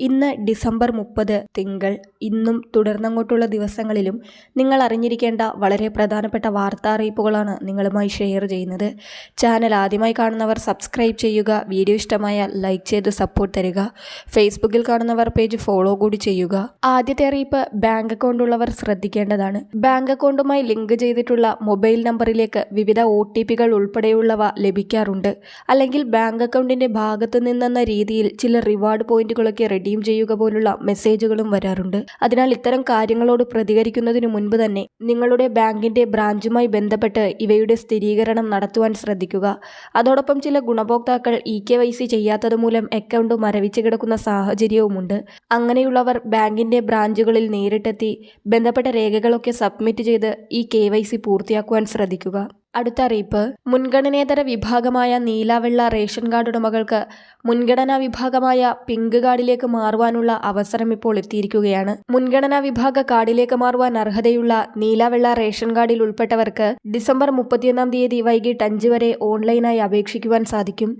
ഇന്ന് ഡിസംബർ മുപ്പത്. തിങ്കൾ. ഇന്നും തുടർന്നങ്ങോട്ടുള്ള ദിവസങ്ങളിലും നിങ്ങൾ അറിഞ്ഞിരിക്കേണ്ട വളരെ പ്രധാനപ്പെട്ട വാർത്താ അറിയിപ്പുകളാണ് നിങ്ങളുമായി ഷെയർ ചെയ്യുന്നത്. ചാനൽ ആദ്യമായി കാണുന്നവർ സബ്സ്ക്രൈബ് ചെയ്യുക വീഡിയോ ഇഷ്ടമായ ലൈക്ക് ചെയ്ത് സപ്പോർട്ട് തരിക ഫേസ്ബുക്കിൽ കാണുന്നവർ പേജ് ഫോളോ കൂടി ചെയ്യുക. ആദ്യത്തെ അറിയിപ്പ് ബാങ്ക് അക്കൗണ്ട് ഉള്ളവർ ശ്രദ്ധിക്കേണ്ടതാണ്. ബാങ്ക് അക്കൗണ്ടുമായി ലിങ്ക് ചെയ്തിട്ടുള്ള മൊബൈൽ നമ്പറിലേക്ക് വിവിധ ഒ ടി പികൾ ഉൾപ്പെടെയുള്ളവ ലഭിക്കാറുണ്ട്. അല്ലെങ്കിൽ ബാങ്ക് അക്കൗണ്ടിന്റെ ഭാഗത്തു നിന്നെന്ന രീതിയിൽ ചില റിവാർഡ് പോയിന്റുകളൊക്കെ റെഡീം ചെയ്യുക പോലുള്ള മെസ്സേജുകളും വരാറുണ്ട്. അതിനാൽ ഇത്തരം കാര്യങ്ങളോട് പ്രതികരിക്കുന്നതിനു മുൻപ് തന്നെ നിങ്ങളുടെ ബാങ്കിന്റെ ബ്രാഞ്ചുമായി ബന്ധപ്പെട്ട് ഇവയുടെ സ്ഥിരീകരണം നടത്തുവാൻ ശ്രദ്ധിക്കുക. അതോടൊപ്പം ചില ഗുണഭോക്താക്കൾ ഇ കെ വൈ സി ചെയ്യാത്തത് മൂലം അക്കൗണ്ട് മരവിച്ചു കിടക്കുന്ന സാഹചര്യവുമുണ്ട്. അങ്ങനെയുള്ളവർ ബാങ്കിന്റെ ബ്രാഞ്ചുകളിൽ നേരിട്ടെത്തി ബന്ധപ്പെട്ട രേഖകളൊക്കെ സബ്മിറ്റ് ചെയ്ത് ഈ കെ വൈ സി പൂർത്തിയാക്കുവാൻ ശ്രദ്ധിക്കുക. അടുത്ത അറിയിപ്പ് മുൻഗണനേതര വിഭാഗമായ നീലാവെള്ള റേഷൻ കാർഡ് ഉടമകൾക്ക് മുൻഗണനാ വിഭാഗമായ പിങ്ക് കാർഡിലേക്ക് മാറുവാനുള്ള അവസരം ഇപ്പോൾ എത്തിയിരിക്കുകയാണ്. മുൻഗണനാ വിഭാഗ കാർഡിലേക്ക് മാറുവാൻ അർഹതയുള്ള നീലാവെള്ള റേഷൻ കാർഡിൽ ഉൾപ്പെട്ടവർക്ക് ഡിസംബർ മുപ്പത്തിയൊന്നാം തീയതി വൈകിട്ട് അഞ്ച് വരെ ഓൺലൈനായി അപേക്ഷിക്കുവാൻ സാധിക്കും.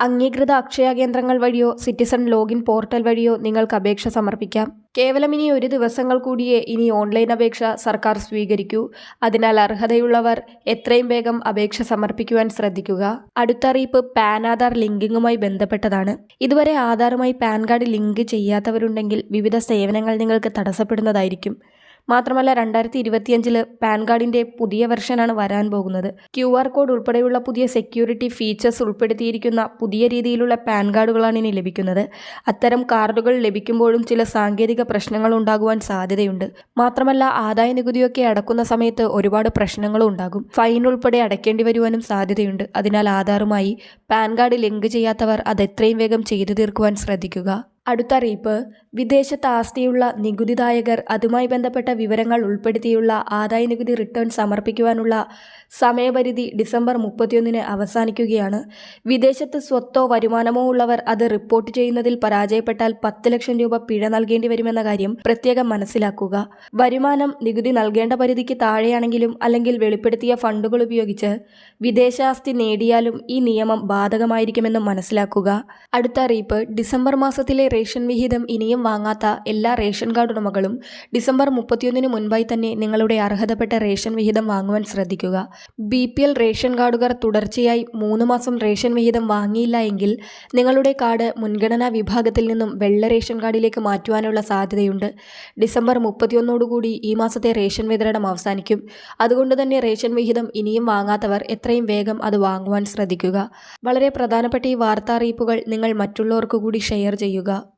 അംഗീകൃത അക്ഷയ കേന്ദ്രങ്ങൾ വഴിയോ സിറ്റിസൺ ലോഗിൻ പോർട്ടൽ വഴിയോ നിങ്ങൾക്ക് അപേക്ഷ സമർപ്പിക്കാം. കേവലം ഇനി ഒരു ദിവസങ്ങൾ കൂടിയേ ഇനി ഓൺലൈൻ അപേക്ഷ സർക്കാർ സ്വീകരിക്കൂ. അതിനാൽ അർഹതയുള്ളവർ എത്രയും വേഗം അപേക്ഷ സമർപ്പിക്കുവാൻ ശ്രദ്ധിക്കുക. അടുത്ത അറിയിപ്പ് പാൻ ആധാർ ലിങ്കിങ്ങുമായി ബന്ധപ്പെട്ടതാണ്. ഇതുവരെ ആധാറുമായി പാൻ കാർഡ് ലിങ്ക് ചെയ്യാത്തവരുണ്ടെങ്കിൽ വിവിധ സേവനങ്ങൾ നിങ്ങൾക്ക് തടസ്സപ്പെടുന്നതായിരിക്കും. മാത്രമല്ല രണ്ടായിരത്തി ഇരുപത്തിയഞ്ചിൽ പാൻ കാർഡിന്റെ പുതിയ വെർഷനാണ് വരാൻ പോകുന്നത്. ക്യു ആർ കോഡ് ഉൾപ്പെടെയുള്ള പുതിയ സെക്യൂരിറ്റി ഫീച്ചേഴ്സ് ഉൾപ്പെടുത്തിയിരിക്കുന്ന പുതിയ രീതിയിലുള്ള പാൻ കാർഡുകളാണ് ഇനി ലഭിക്കുന്നത്. അത്തരം കാർഡുകൾ ലഭിക്കുമ്പോഴും ചില സാങ്കേതിക പ്രശ്നങ്ങൾ ഉണ്ടാകുവാൻ സാധ്യതയുണ്ട്. മാത്രമല്ല ആദായ നികുതിയൊക്കെ അടക്കുന്ന സമയത്ത് ഒരുപാട് പ്രശ്നങ്ങളും ഉണ്ടാകും. ഫൈൻ ഉൾപ്പെടെ അടയ്ക്കേണ്ടി വരുവാനും സാധ്യതയുണ്ട്. അതിനാൽ ആധാറുമായി പാൻ കാർഡ് ലിങ്ക് ചെയ്യാത്തവർ അത് എത്രയും വേഗം ചെയ്തു തീർക്കുവാൻ ശ്രദ്ധിക്കുക. അടുത്ത അറിയിപ്പ് വിദേശത്ത് ആസ്തിയുള്ള നികുതിദായകർ അതുമായി ബന്ധപ്പെട്ട വിവരങ്ങൾ ഉൾപ്പെടുത്തിയുള്ള ആദായ നികുതി റിട്ടേൺ സമർപ്പിക്കുവാനുള്ള സമയപരിധി ഡിസംബർ മുപ്പത്തിയൊന്നിന് അവസാനിക്കുകയാണ്. വിദേശത്ത് സ്വത്തോ വരുമാനമോ ഉള്ളവർ അത് റിപ്പോർട്ട് ചെയ്യുന്നതിൽ പരാജയപ്പെട്ടാൽ പത്ത് ലക്ഷം രൂപ പിഴ നൽകേണ്ടി വരുമെന്ന കാര്യം പ്രത്യേകം മനസ്സിലാക്കുക. വരുമാനം നികുതി നൽകേണ്ട പരിധിക്ക് താഴെയാണെങ്കിലും അല്ലെങ്കിൽ വെളിപ്പെടുത്തിയ ഫണ്ടുകൾ ഉപയോഗിച്ച് വിദേശാസ്തി നേടിയാലും ഈ നിയമം ബാധകമായിരിക്കുമെന്നും മനസ്സിലാക്കുക. അടുത്ത അറിയിപ്പ് ഡിസംബർ മാസത്തിലെ റേഷൻ വിഹിതം ഇനിയും വാങ്ങാത്ത എല്ലാ റേഷൻ കാർഡ് ഉടമകളും ഡിസംബർ മുപ്പത്തിയൊന്നിന് മുൻപായി തന്നെ നിങ്ങളുടെ അർഹതപ്പെട്ട റേഷൻ വിഹിതം വാങ്ങുവാൻ ശ്രദ്ധിക്കുക. ബി പി എൽ റേഷൻ കാർഡുകാർ തുടർച്ചയായി മൂന്ന് മാസം റേഷൻ വിഹിതം വാങ്ങിയില്ല എങ്കിൽ നിങ്ങളുടെ കാർഡ് മുൻഗണനാ വിഭാഗത്തിൽ നിന്നും വെള്ള റേഷൻ കാർഡിലേക്ക് മാറ്റുവാനുള്ള സാധ്യതയുണ്ട്. ഡിസംബർ മുപ്പത്തിയൊന്നോടുകൂടി ഈ മാസത്തെ റേഷൻ വിതരണം അവസാനിക്കും. അതുകൊണ്ട് തന്നെ റേഷൻ വിഹിതം ഇനിയും വാങ്ങാത്തവർ എത്രയും വേഗം അത് വാങ്ങുവാൻ ശ്രദ്ധിക്കുക. വളരെ പ്രധാനപ്പെട്ട ഈ വാർത്താ അറിയിപ്പുകൾ നിങ്ങൾ മറ്റുള്ളവർക്ക് കൂടി ഷെയർ ചെയ്യുക.